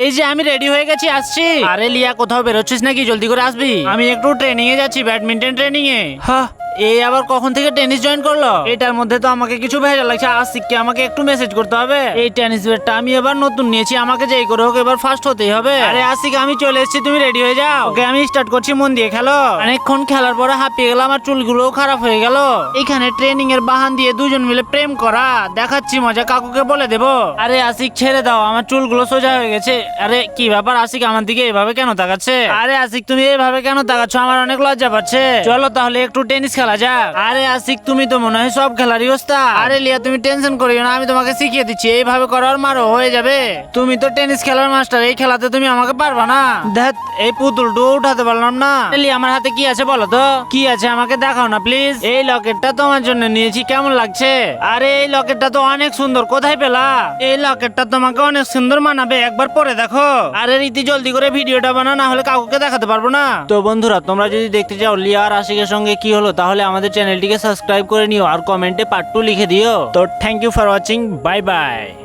এই যে আমি রেডি হয়ে গেছি আসছি। আরে লিয়া কোথাও বেরোচ্ছিস নাকি? জলদি করে আসবি। আমি একটু ট্রেনিং এ যাচ্ছি ব্যাডমিন্টন ট্রেনিং এ হ্যাঁ এই আবার কখন থেকে টেনিস জয়েন করল? এটার মধ্যে তো আমাকে কিছু ভেজা লাগছে। আশিককে আমাকে একটু মেসেজ করতে হবে। এই টেনিস ব্যাটটা আমি এবার নতুন নিয়েছি। আমাকে যেই করে হোক এবার ফার্স্ট হতেই হবে। আরে আশিক, আমি চলে এসেছি। তুমি রেডি হয়ে যাও। ওকে আমি স্টার্ট করছি, মন দিয়ে খেলো। অনেকক্ষণ খেলার পরে হাঁপিয়ে গেল আমার চুলগুলোও খারাপ হয়ে গেল। এখানে ট্রেনিং এর বাহান দিয়ে দুজন মিলে প্রেম করা। দেখাচ্ছি মজা, কাকুকে বলে দেবো। আরে আশিক, ছেড়ে দাও। আমার চুলগুলো সোজা হয়ে গেছে। আরে কি ব্যাপার? আশিক আমার দিকে এভাবে কেন তাকাচ্ছে? আরে আশিক, তুমি এইভাবে কেন তাকাচ্ছ? আমার অনেক লজ্জা পাচ্ছে। চলো তাহলে একটু টেনিস খেলা যাক। আরে আশিক তুমি তো মনে হয় সব খেলারই ওস্তা আরে লিয়া তুমি টেনশন করিও না আমি তোমাকে শিখিয়ে দিচ্ছি এইভাবে করার মারো হয়ে যাবে। তুমি তো টেনিস খেলার মাস্টার এই খেলাতে তুমি আমাকে পারবা না। দেখ এই পুতুলটু উঠাতে পারলাম না। লিয়া আমার হাতে কি আছে বলো তো? কি আছে আমাকে দেখাও না প্লিজ। এই লকেটটা তোমার জন্য নিয়েছি কেমন লাগছে? আরে এই লকেটটা তো অনেক সুন্দর কোথায় পেলা? এই লকেটটা তোমাকে অনেক সুন্দর মানাবে একবার পরে দেখো। আরে রীতি জলদি করে ভিডিওটা বানা না হলে কাউকে দেখাতে পারব না। তো বন্ধুরা তোমরা যদি দেখতে চাও লিয়া আর আশিকের সঙ্গে কি হলো তাহলে আমাদের চ্যানেলটিকে সাবস্ক্রাইব করে নিও আর কমেন্টে পার্ট টু লিখে দিও। তো thank you for watching bye bye